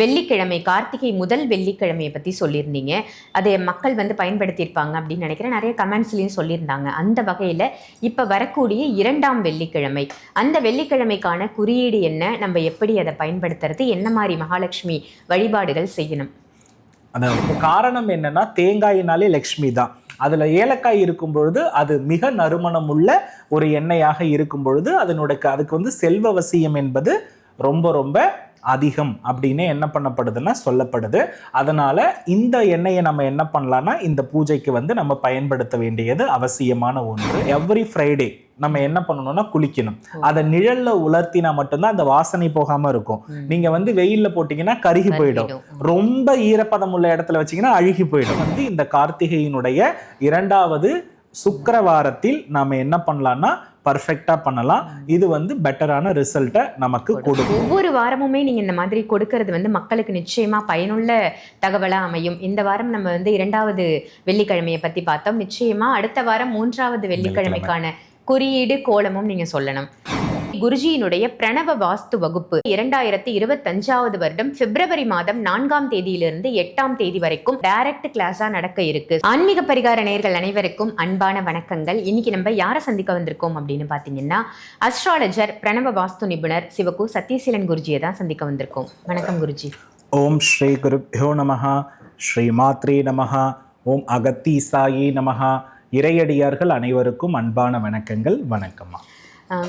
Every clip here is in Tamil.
வெள்ளிக்கிழமை கார்த்திகை முதல் வெள்ளிக்கிழமையை பற்றி சொல்லியிருந்தீங்க. அதை மக்கள் வந்து பயன்படுத்தியிருப்பாங்க அப்படின்னு நினைக்கிறேன். நிறைய கமெண்ட்ஸ்லையும் சொல்லியிருந்தாங்க. அந்த வகையில் இப்போ வரக்கூடிய இரண்டாம் வெள்ளிக்கிழமை அந்த வெள்ளிக்கிழமைக்கான குறியீடு என்ன? நம்ம எப்படி அதை பயன்படுத்துறது? என்ன மாதிரி மகாலட்சுமி வழிபாடுகள் செய்யணும்? அதாவது காரணம் என்னன்னா தேங்காயினாலே லக்ஷ்மி தான். அதில் ஏலக்காய் இருக்கும் பொழுது அது மிக நறுமணம் உள்ள ஒரு எண்ணெயாக இருக்கும் பொழுது அதனுடைய அதுக்கு வந்து செல்வ வசியம் என்பது ரொம்ப ரொம்ப அதிகம் அப்படின்னு என்ன பண்ணப்படுதுன்னா சொல்லப்படுது. அதனால இந்த எண்ணெயை நம்ம என்ன பண்ணலாம்னா இந்த பூஜைக்கு வந்து நம்ம பயன்படுத்த வேண்டியது அவசியமான ஒன்று. எவ்ரி ஃப்ரைடே நம்ம என்ன பண்ணணும்னா குளிக்கணும். அதை நிழல்ல உலர்த்தினா மட்டும்தான் அந்த வாசனை போகாம இருக்கும். நீங்க வந்து வெயில்ல போட்டீங்கன்னா கருகி போயிடும். ரொம்ப ஈரப்பதம் உள்ள இடத்துல வச்சீங்கன்னா அழுகி போயிடும். வந்து இந்த கார்த்திகையினுடைய இரண்டாவது சுக்கிரவாரத்தில் நாம என்ன பண்ணலாம்னா பர்ஃபெக்டா பண்ணலாம். இது வந்து பெட்டரான ரிசல்ட்டை நமக்கு கொடுக்கும். ஒவ்வொரு வாரமுமே நீங்க இந்த மாதிரி கொடுக்கறது வந்து மக்களுக்கு நிச்சயமா பயனுள்ள தகவலா அமையும். இந்த வாரம் நம்ம வந்து இரண்டாவது வெள்ளிக்கிழமையை பத்தி பார்த்தோம். நிச்சயமா அடுத்த வாரம் மூன்றாவது வெள்ளிக்கிழமைக்கான குறியீடு கோலமும் நீங்க சொல்லணும். குருஜியினுடைய பிரணவ வாஸ்து வகுப்பு. இரண்டாயிரத்தி இருபத்தஞ்சாவது வருடம் பிப்ரவரி மாதம் நான்காம் தேதியிலிருந்து எட்டாம் தேதி வரைக்கும் டைரக்ட் கிளாஸா நடக்க இருக்கு. ஆன்மீக பரிகார நேயர்கள் அனைவருக்கும் அன்பான வணக்கங்கள். இன்னைக்கு நம்ம யாரை சந்திக்க வந்திருக்கோம் அப்படின்னு பாத்தீங்கன்னா அஸ்ட்ராலஜர் பிரணவ வாஸ்து நிபுணர் சிவகு சத்யசீலன் குருஜியை தான் சந்திக்க வந்திருக்கோம். வணக்கம் குருஜி. ஓம் ஸ்ரீ குரு நமஹா ஸ்ரீ மாத்ரே நமஹா ஓம் அகத்தி சாயி நமஹா. இறையடியார்கள் அனைவருக்கும் அன்பான வணக்கங்கள். வணக்கம்மா.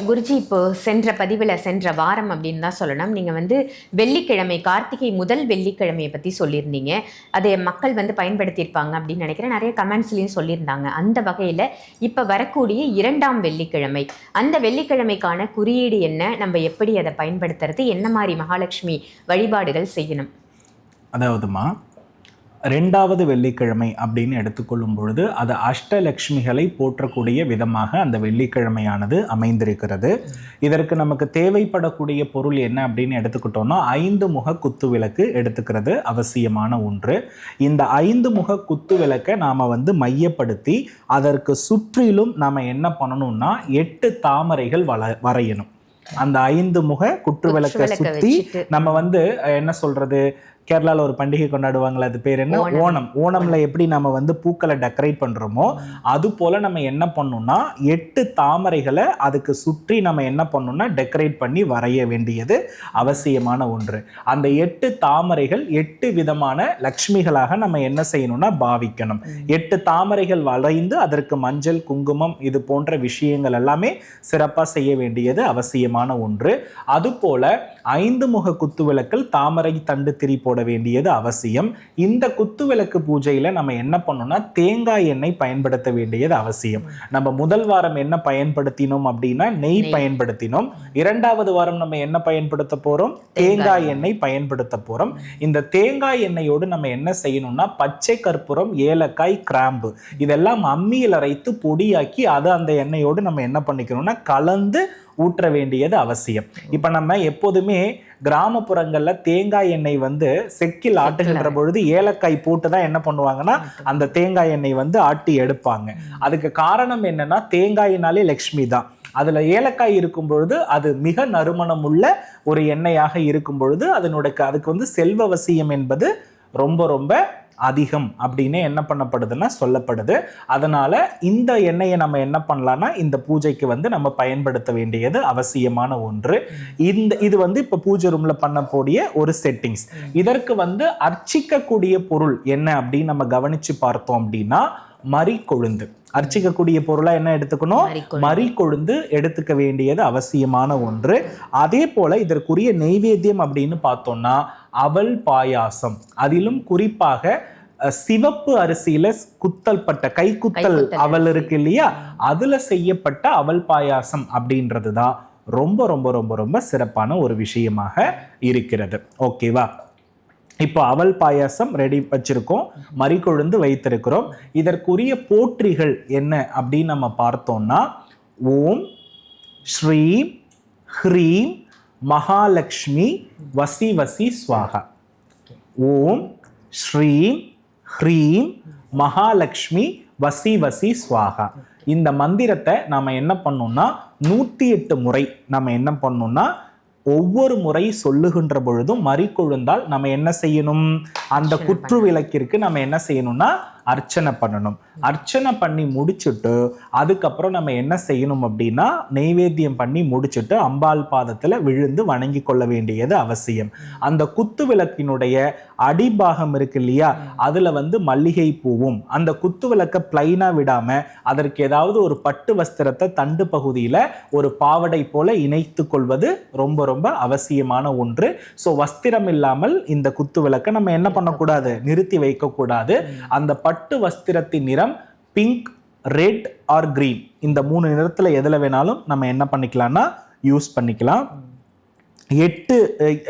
குருஜி இப்போ சென்ற பதிவில் சென்ற வாரம் அப்படின்னு தான் சொல்லணும். நீங்கள் வந்து வெள்ளிக்கிழமை கார்த்திகை முதல் வெள்ளிக்கிழமையை பற்றி சொல்லியிருந்தீங்க. அதை மக்கள் வந்து பயன்படுத்தியிருப்பாங்க அப்படின்னு நினைக்கிறேன். நிறைய கமெண்ட்ஸ்லையும் சொல்லியிருந்தாங்க. அந்த வகையில் இப்போ வரக்கூடிய இரண்டாம் வெள்ளிக்கிழமை அந்த வெள்ளிக்கிழமைக்கான குறியீடு என்ன? நம்ம எப்படி அதை பயன்படுத்துறது? என்ன மாதிரி மகாலட்சுமி வழிபாடுகள் செய்யணும்? அதாவதுமா ரெண்டாவது வெள்ளிக்கிழமை அப்படின்னு எடுத்துக்கொள்ளும் பொழுது அது அஷ்டலக்ஷ்மிகளை போற்றக்கூடிய விதமாக அந்த வெள்ளிக்கிழமையானது அமைந்திருக்கிறது. இதற்கு நமக்கு தேவைப்படக்கூடிய பொருள் என்ன அப்படின்னு எடுத்துக்கிட்டோம்னா ஐந்து முக குத்து விளக்கு எடுத்துக்கிறது அவசியமான ஒன்று. இந்த ஐந்து முக குத்து விளக்கை நாம் வந்து மையப்படுத்தி அதற்கு சுற்றிலும் நாம் என்ன பண்ணணும்னா எட்டு தாமரைகள் வள வரையணும். அந்த ஐந்து முக குற்று விளக்கை வச்சுட்டு. நம்ம வந்து என்ன சொல்றது கேரளால ஒரு பண்டிகை கொண்டாடுவாங்களே அது பேர் என்ன? ஓணம். ஓணம். ஓணம்ல எப்படி நம்ம வந்து பூக்களை டெக்கரேட் பண்றோமோ அது போல நம்ம என்ன பண்ணணும்னா எட்டு தாமரைகளை அதுக்கு சுற்றி நம்ம என்ன பண்ணணும்னா டெக்கரேட் பண்ணி வரைய வேண்டியது அவசியமான ஒன்று. அந்த எட்டு தாமரைகள் எட்டு விதமான லக்ஷ்மிகளாக நம்ம என்ன செய்யணும்னா பாவிக்கணும். எட்டு தாமரைகள் வளைந்து அதற்கு மஞ்சள் குங்குமம் இது போன்ற விஷயங்கள் எல்லாமே சிறப்பா செய்ய வேண்டியது அவசியமான ஒன்று. அதுபோல ஐந்து முக குத்துவிளக்கில் தாமரை தண்டு திரி போட வேண்டியது அவசியம். இந்த குத்துவிளக்கு பூஜையில நம்ம என்ன பண்ணணும்னா தேங்காய் எண்ணெய் பயன்படுத்த வேண்டியது அவசியம். நம்ம முதல் வாரம் என்ன பயன்படுத்தினோம் அப்படின்னா நெய். பயன்படுத்தினோம். இரண்டாவது வாரம் நம்ம என்ன பயன்படுத்த போறோம்? தேங்காய் எண்ணெய் பயன்படுத்த போறோம். இந்த தேங்காய் எண்ணெயோடு நம்ம என்ன செய்யணும்னா பச்சை கற்பூரம் ஏலக்காய் கிராம்பு இதெல்லாம் அம்மியில் அரைத்து பொடியாக்கி அதை அந்த எண்ணெயோடு நம்ம என்ன பண்ணிக்கணும்னா கலந்து ஊற்ற வேண்டியது அவசியம். இப்ப நம்ம எப்போதுமே கிராமப்புறங்கள்ல தேங்காய் எண்ணெய் வந்து செக்கில் ஆட்டுகின்ற பொழுது ஏலக்காய் போட்டு தான் என்ன பண்ணுவாங்கன்னா அந்த தேங்காய் எண்ணெய் வந்து ஆட்டி எடுப்பாங்க. அதுக்கு காரணம் என்னன்னா தேங்காயினாலே லக்ஷ்மி தான். அதுல ஏலக்காய் இருக்கும் பொழுது அது மிக நறுமணம் உள்ள ஒரு எண்ணெயாக இருக்கும் பொழுது அதனுடைய அதுக்கு வந்து செல்வவசியம் என்பது ரொம்ப ரொம்ப அதிகம் அப்படின்னு என்ன பண்ணப்படுதுன்னா சொல்லப்படுது. அதனால இந்த எண்ணெயை நம்ம என்ன பண்ணலாம்னா இந்த பூஜைக்கு வந்து நம்ம பயன்படுத்த வேண்டியது அவசியமான ஒன்று. இந்த இது வந்து இப்ப பூஜை ரூம்ல பண்ணக்கூடிய ஒரு செட்டிங்ஸ் இதற்கு வந்து அர்ச்சிக்கக்கூடிய பொருள் என்ன அப்படின்னு நம்ம கவனிச்சு பார்த்தோம் அப்படின்னா மறி கொழுந்து அர்ச்சிக்கக்கூடிய பொருளா என்ன எடுத்துக்கணும். மறி கொழுந்து எடுத்துக்க வேண்டியது அவசியமான ஒன்று. அதே போல இதற்குரிய நெய்வேத்தியம் அப்படின்னு பார்த்தோம்னா அவல் பாயாசம். அதிலும் குறிப்பாக சிவப்பு அரிசியில குத்தல் பட்ட கைக்குத்தல் கைக்குத்தல் அவல் அரிசி. இருக்கு இல்லையா? அதுல செய்யப்பட்ட அவல் பாயாசம் அப்படின்றது தான் ரொம்ப ரொம்ப ரொம்ப ரொம்ப சிறப்பான ஒரு விஷயமாக இருக்கிறது. ஓகேவா? இப்போ அவல் பாயாசம் ரெடி வச்சிருக்கோம் மறிக்கொழுந்து வைத்திருக்கிறோம். இதற்குரிய போற்றிகள் என்ன அப்படின்னு நம்ம பார்த்தோம்னா ஓம் ஸ்ரீம் ஹ்ரீம் மகாலட்சுமி வசி வசி ஸ்வாகா ஓம் ஸ்ரீம் ஹ்ரீம் மகாலட்சுமி வசி வசி ஸ்வாகா இந்த மந்திரத்தை நாம என்ன பண்ணோம்னா நூற்றி எட்டு முறை நம்ம என்ன பண்ணோம்னா ஒவ்வொரு முறை சொல்லுகின்ற பொழுதும் மறிக்கொழுந்தால் நம்ம என்ன செய்யணும்? அந்த குற்று விளக்கிற்கு நம்ம என்ன செய்யணும்னா அர்ச்சனை பண்ணணும். அர்ச்சனை பண்ணி முடிச்சுட்டு அதுக்கப்புறம் நம்ம என்ன செய்யணும் அப்படின்னா நெய்வேத்தியம் பண்ணி முடிச்சுட்டு அம்பாள் பாதத்தில் விழுந்து வணங்கி கொள்ள வேண்டியது அவசியம். அந்த குத்து விளக்கினுடைய அடிபாகம் இருக்கு இல்லையா? அதுல வந்து மல்லிகை பூவும். அந்த குத்து விளக்கை பிளைனாக விடாம அதற்கு ஏதாவது ஒரு பட்டு வஸ்திரத்தை தண்டு பகுதியில ஒரு பாவடை போல இணைத்து கொள்வது ரொம்ப ரொம்ப அவசியமான ஒன்று. ஸோ வஸ்திரம் இல்லாமல் இந்த குத்து விளக்கை நம்ம என்ன பண்ணக்கூடாது? நிறுத்தி வைக்கக்கூடாது. அந்த பட்டு வஸ்திரத்தின் நிறம் பிங்க் ரெட் ஆர் கிரீன் இந்த மூணு நிறத்துல எதுல வேணாலும் நம்ம என்ன பண்ணிக்கலாம்னா யூஸ் பண்ணிக்கலாம். எட்டு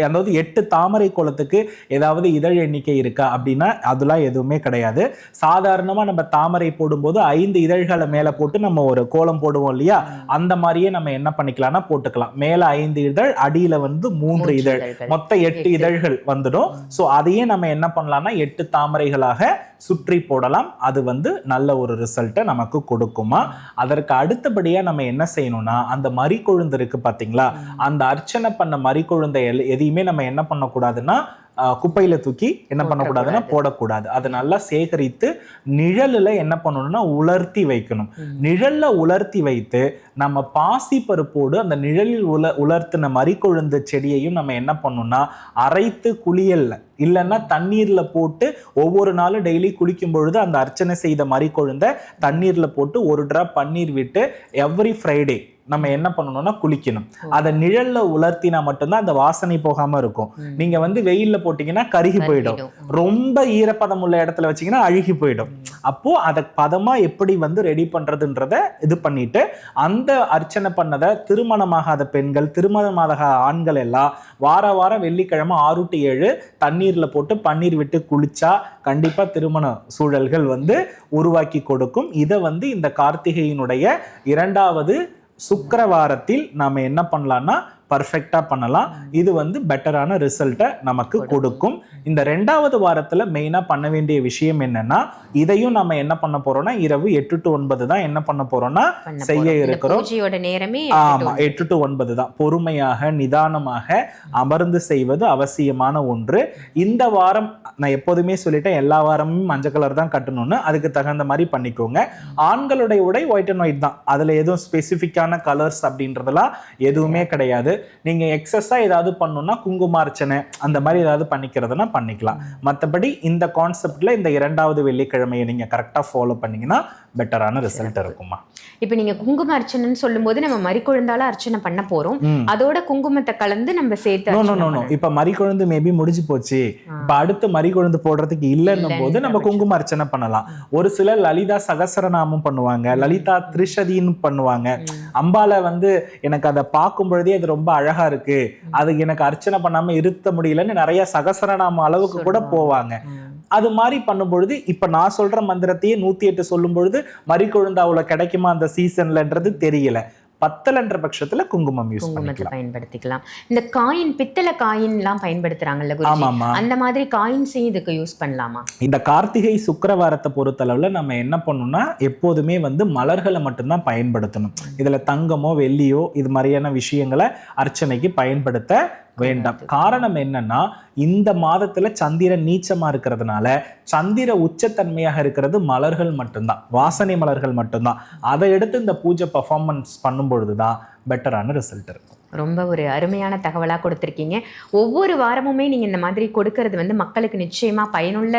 அதாவது எட்டு தாமரை கோலத்துக்கு ஏதாவது இதழ் எண்ணிக்கை இருக்கா அப்படின்னா அதெல்லாம் எதுவுமே கிடையாது. சாதாரணமா நம்ம தாமரை போடும்போது ஐந்து இதழ்களை மேல போட்டு நம்ம ஒரு கோலம் போடுவோம் இல்லையா? அந்த மாதிரியே நம்ம என்ன பண்ணிக்கலாம்னா போட்டுக்கலாம். மேல ஐந்து இதழ் அடியில வந்து மூன்று இதழ். எட்டு எட்டு. இதழ்கள் வந்துடும். ஸோ அதையே நம்ம என்ன பண்ணலாம்னா எட்டு தாமரைகளாக சுற்றி போடலாம். அது வந்து நல்ல ஒரு ரிசல்ட்டை நமக்கு கொடுக்குமா? அதற்கு அடுத்தபடியா நம்ம என்ன செய்யணும்னா அந்த மறிக்கொழுந்து இருக்கு பாத்தீங்களா? அந்த அர்ச்சனை பண்ண மறிக்கொழுந்தை எதையுமே நம்ம என்ன பண்ணக்கூடாதுன்னா குப்பையில தூக்கி என்ன பண்ணக்கூடாதுன்னா போடக்கூடாது. அதை நல்லா சேகரித்து நிழல்ல என்ன பண்ணணும்னா உலர்த்தி வைக்கணும். நிழல்ல உலர்த்தி வைத்து நம்ம பாசி பருப்போடு அந்த நிழலில் உல உலர்த்தின மறிக்கொழுந்து செடியையும் நம்ம என்ன பண்ணணும்னா அரைத்து குளியல்ல. இல்லைன்னா தண்ணீர்ல போட்டு ஒவ்வொரு நாளும் டெய்லி குளிக்கும் பொழுது அந்த அர்ச்சனை செய்த மறிக்கொழுந்த தண்ணீர்ல போட்டு ஒரு டிராப் பன்னீர் விட்டு எவ்ரி ஃப்ரைடே நம்ம என்ன பண்ணணும்னா குளிக்கணும். அதை நிழல்ல உலர்த்தினா மட்டும்தான் அந்த வாசனை போகாம இருக்கும். நீங்க வந்து வெயில்ல போட்டீங்கன்னா கருகி போயிடும். ரொம்ப ஈரப்பதம் உள்ள இடத்துல வச்சீங்கன்னா அழுகி போயிடும். அப்போ அதை பதமா எப்படி வந்து ரெடி பண்றதுன்றத இது பண்ணிட்டு அந்த அர்ச்சனை பண்ணதை திருமணமாகாத பெண்கள் திருமணமாகாத ஆண்கள் எல்லாம் வார வாரம் வெள்ளிக்கிழமை ஆறு டு ஏழு தண்ணீர்ல போட்டு பன்னீர் விட்டு குளிச்சா கண்டிப்பா திருமண சூழல்கள் வந்து உருவாக்கி கொடுக்கும். இதை வந்து இந்த கார்த்திகையினுடைய இரண்டாவது சுக்கரவாரத்தில் நாம என்ன பண்ணலாம்னா பர்ஃபெக்டா பண்ணலாம். இது வந்து பெட்டரான ரிசல்ட்டை நமக்கு கொடுக்கும். இந்த ரெண்டாவது வாரத்துல மெயினா பண்ண வேண்டிய விஷயம் என்னன்னா இதையும் நம்ம என்ன பண்ண போறோம்னா இரவு எட்டு டு ஒன்பது தான் என்ன பண்ண போறோம்னா செய்ய இருக்கிறோம். நேரமே ஆமா எட்டு டு ஒன்பது தான். பொறுமையாக நிதானமாக அமர்ந்து செய்வது அவசியமான ஒன்று. இந்த வாரம் நான் எப்போதுமே சொல்லிட்டேன் எல்லா வாரமும் மஞ்சள் கலர் தான் கட்டணும்னு. அதுக்கு தகுந்த மாதிரி பண்ணிக்கோங்க. ஆண்களுடைய உடை ஒயிட் அண்ட் ஒயிட் தான். அதுல எதுவும் ஸ்பெசிஃபிக்கான கலர்ஸ் அப்படின்றதெல்லாம் எதுவுமே கிடையாது. நீங்க எக்ஸஸா ஏதாவது பண்ணணும்னா குங்குமார்ச்சனை அந்த மாதிரி ஏதாவது பண்ணிக்கிறதுனா பண்ணிக்கலாம். மற்றபடி இந்த கான்செப்ட்ல இந்த இரண்டாவது வெள்ளிக்கிழமையை நீங்க கரெக்டா ஃபாலோ பண்ணீங்கன்னா பெட்டரான ரிசல்ட் இருக்குமா? இப்ப நீங்க குங்கும அர்ச்சனைன்னு சொல்லும்போது நம்ம மறிக்கொழுந்தால அர்ச்சனை பண்ண போறோம். அதோட குங்குமத்தை கலந்து நம்ம சேர்த்து. இப்ப மறிக்கொழுந்து மேபி முடிஞ்சு போச்சு. இப்ப அடுத்து மறிக்கொழுந்து போடுறதுக்கு இல்லைன்னும் போது நம்ம. குங்கும அர்ச்சனை பண்ணலாம். ஒரு சிலர் லலிதா சகசரநாமம் பண்ணுவாங்க லலிதா திரிஷதின்னு பண்ணுவாங்க. அம்பால வந்து எனக்கு அதை பார்க்கும் பொழுதே அது ரொம்ப அழகா இருக்கு. அது எனக்கு அர்ச்சனை பண்ணாம இருத்த முடியலன்னு நிறைய சகசரநாம அளவுக்கு கூட. போவாங்க. அது மாதிரி பண்ணும் பொழுது இப்ப நான் சொல்ற மந்திரத்தையே நூத்தி எட்டு சொல்லும் பொழுது மறிக்கொழுந்து அவ்வளவு கிடைக்குமா அந்த சீசன்லன்றது தெரியல. பத்தலன்ற பட்சத்துல குங்குமம் யூஸ் குங்குமத்தை பயன்படுத்திக்கலாம். இந்த காயின் பித்தளை காயின் எல்லாம் பயன்படுத்துறாங்கல்ல அந்த மாதிரி காயின்ஸையும் இதுக்கு யூஸ் பண்ணலாமா? இந்த கார்த்திகை சுக்கிரவாரத்தை பொறுத்தளவுல நம்ம என்ன பண்ணணும்னா எப்போதுமே வந்து மலர்களை மட்டும்தான் பயன்படுத்தணும். இதுல தங்கமோ வெள்ளியோ இது மாதிரியான விஷயங்களை அர்ச்சனைக்கு பயன்படுத்த வேண்டாம். காரணம் என்னன்னா இந்த மாதத்துல சந்திரன் நீச்சமா இருக்கிறதுனால சந்திர உச்சத்தன்மையாக இருக்கிறது மலர்கள் மட்டும்தான். வாசனை மலர்கள் மட்டும்தான். அதை எடுத்து இந்த பூஜை பர்ஃபார்மன்ஸ் பண்ணும் பொழுதுதான் பெட்டரான ரிசல்ட் இருக்கும். ரொம்ப ஒரு அருமையான தகவலா கொடுத்துருக்கீங்க. ஒவ்வொரு வாரமுமே நீங்க இந்த மாதிரி கொடுக்கறது வந்து மக்களுக்கு நிச்சயமா பயனுள்ள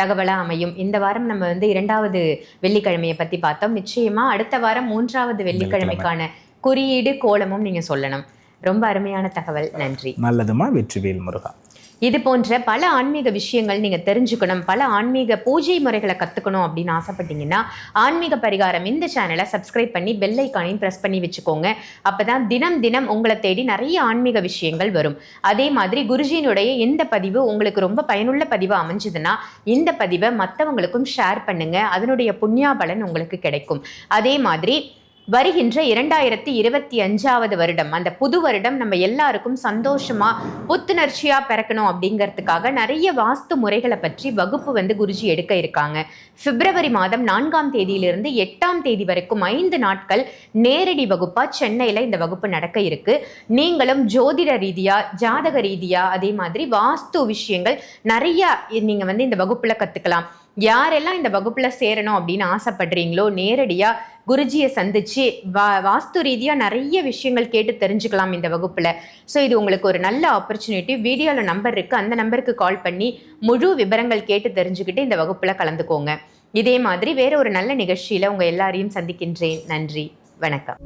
தகவலா அமையும். இந்த வாரம் நம்ம வந்து இரண்டாவது வெள்ளிக்கிழமையை பத்தி பார்த்தோம். நிச்சயமா அடுத்த வாரம் மூன்றாவது வெள்ளிக்கிழமைக்கான குறியீடு கோலமும் நீங்க சொல்லணும். ரொம்ப அருமையான தகவல். நன்றி. நல்லதுமா வெற்றிவேல் முருகா. இது போன்ற பல ஆன்மீக விஷயங்கள் நீங்க தெரிஞ்சுக்கணும் பல ஆன்மீக பூஜை முறைகளை கத்துக்கணும் அப்படின்னு ஆசைப்பட்டீங்கன்னா ஆன்மீக பரிகாரம் இந்த சேனலை சப்ஸ்கிரைப் பண்ணி பெல் ஐக்கானையும் ப்ரெஸ் பண்ணி வச்சுக்கோங்க. அப்பதான் தினம் தினம் உங்களை தேடி நிறைய ஆன்மீக விஷயங்கள் வரும். அதே மாதிரி குருஜியினுடைய எந்த பதிவு உங்களுக்கு ரொம்ப பயனுள்ள பதிவு அமைஞ்சதுன்னா இந்த பதிவை மற்றவங்களுக்கும் ஷேர் பண்ணுங்க. அதனுடைய புண்ணியா பலன் உங்களுக்கு கிடைக்கும். அதே மாதிரி வருகின்ற இரண்டாயிரத்தி இருபத்தி அஞ்சாவது வருடம். அந்த புது வருடம் நம்ம எல்லாருக்கும் சந்தோஷமா புத்துணர்ச்சியா பிறக்கணும் அப்படிங்கிறதுக்காக நிறைய வாஸ்து முறைகளை பற்றி வகுப்பு வந்து குருஜி எடுக்க இருக்காங்க. பிப்ரவரி மாதம் நான்காம் தேதியிலிருந்து எட்டாம் தேதி வரைக்கும் ஐந்து நாட்கள் நேரடி வகுப்பா சென்னையில இந்த வகுப்பு நடக்க இருக்கு. நீங்களும் ஜோதிட ரீதியா ஜாதக ரீதியா அதே மாதிரி வாஸ்து விஷயங்கள் நிறைய நீங்க வந்து இந்த வகுப்புல கத்துக்கலாம். யாரெல்லாம் இந்த வகுப்புல சேரணும் அப்படின்னு ஆசைப்படுறீங்களோ நேரடியா குருஜியை சந்திச்சு வா வாஸ்து ரீதியாக நிறைய விஷயங்கள் கேட்டு தெரிஞ்சுக்கலாம் இந்த வகுப்பில். ஸோ இது உங்களுக்கு ஒரு நல்ல ஆப்பர்ச்சுனிட்டி வீடியோவில் நம்பர் இருக்குது அந்த நம்பருக்கு கால் பண்ணி முழு விவரங்கள் கேட்டு தெரிஞ்சுக்கிட்டு இந்த வகுப்பில் கலந்துக்கோங்க. இதே மாதிரி வேற ஒரு நல்ல நிகழ்ச்சியில் உங்கள் எல்லாரையும் சந்திக்கின்றேன். நன்றி. வணக்கம்.